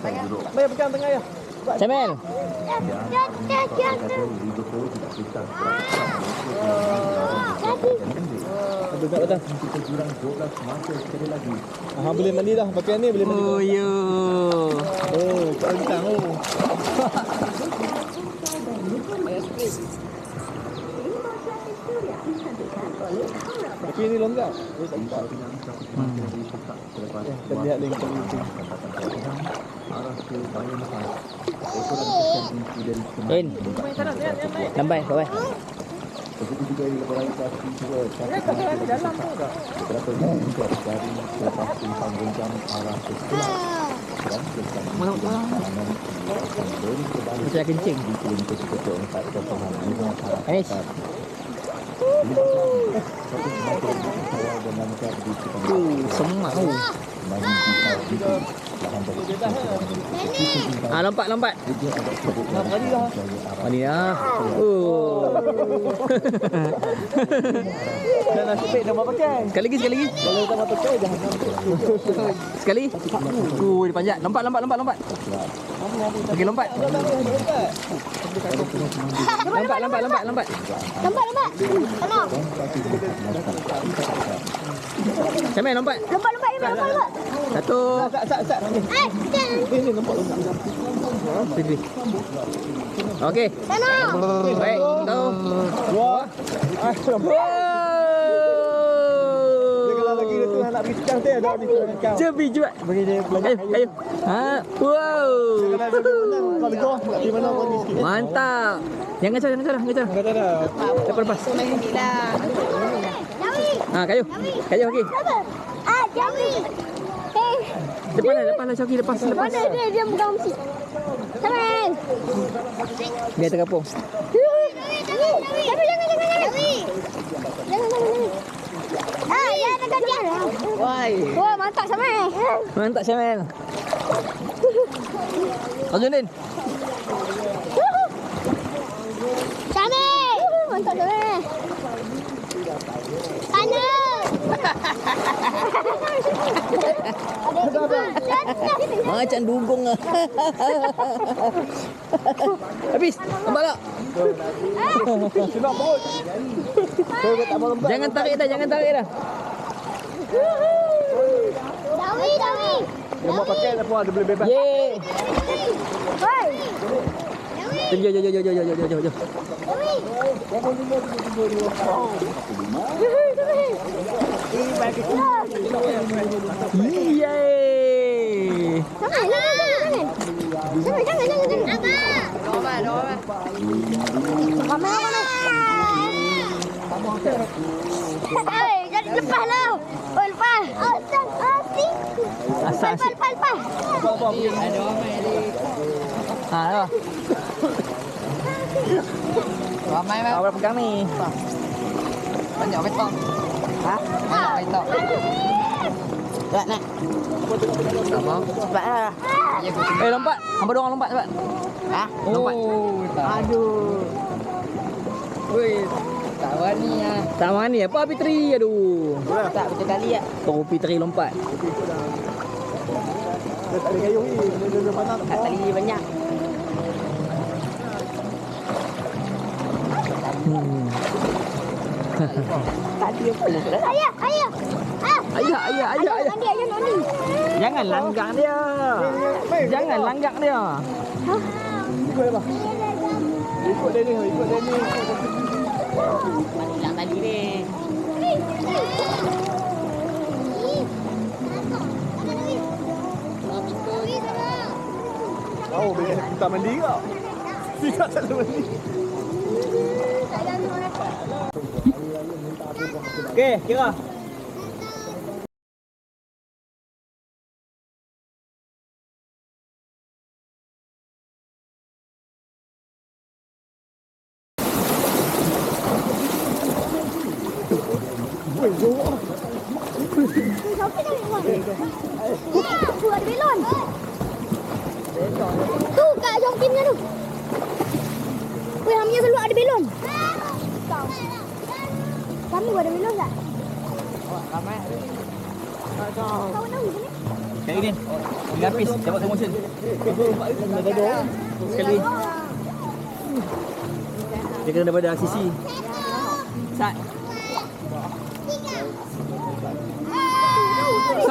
Bayar pegang tengah ya. Betul? Ah, boleh mandi dah. Pakai ni boleh mandi. Oh, yo. Oh, tak bintang oh. Tapi ini longgar. Ini longgar. Hmm. Lain. Lambai, bawah. Saya kencing. Ini dah. Mandi lah. Oh. Dan nasib dah pakai. sekali lagi, sekali lagi. Sekali. Uh, dia panjat. Lompat, lompat, lompat, lompat. Okey, lompat. Lompat, lompat, lompat, lompat. Lambat, lambat. Tolong. Camel, lompat. Lambat, lambat, lambat, lambat, lambat. Satu. Sat, sat, sat. Eh. Ini. Sini. Okey. Sana. Baik. Satu. Dua. Ah, nampak. Dia dia tu nak pergi sekarang tu ada di sebelah kau. Cepi jual. Bagi dia belajar. Ayo, ayo. Ha. Wow. Kalau dia. Di mana kau ni sikit. Mantap. Jangan cara, jangan cara, jangan cara. Kata dah. Lepas lepas. Jawi. Ha, kayu. Kayu okey. Ah, Jawi. Eh, Depan lah, depan lah Syauki, lepas, lepas. mana dia dia pegang mesti. Samen. Biar terkapung. Jawi, jangan, jangan, jangan. Jawi. Wah, mantap Syamil. Mantap Syamil. Azunin. Syamil. Mantap Syamil. Tanya. Macam dugong ah. Habis. Nampak tak? Jangan tarik dah, jangan tarik dah. Dawi, Dawi. Dia mau pakai apa dia boleh bebas. Ye. Hoi. Yo yo yo yo yo yo yo yo. Dawi. Iya. Jangan, jangan, jangan. Jangan, jangan, jangan. Apa? Đó mà, đó mà. Mama, mama. Mama. Lepas lah. Oh, lepas. Asal, asyik. Asal Lepas, asyik. lepas, lepas. Ha, dah. Ramai kan? Awak pegang ni. Banyak betul. Ha? Banyak betul. Tak nak. Apa? Cepat lah. Eh, lompat. Hamba dorang lompat cepat. Ha? Lompat. Oh, aduh. Woi, wani ah. Tak wani apa Fitri? Aduh. Tak betul kali ya. Kau Fitri lompat. Dia tak ada kayu ni. Dia panas. Tak tali banyak. Hmm. tak dia pun. Ayah, ayah. Ah, Ayah, ayah, ayah, ayah. mandi, ayah mandi. Jangan langgang dia. Jangan langgang dia. Ikut dia lah. Ikut dia ni. Ikut dia ni. Oh, bila nak kita mandi ke? Tidak tak ada mandi. Okay, kira. Tu ada belon. Tu kat jongkimnya tu. Weh, Hamnya keluar ada belon. Kamu ada belon tak? Ramai. Kawan tahu ke ni? Sekali ni. Tiga habis. Slow motion. Sekali. Dia kena daripada sisi. Sat.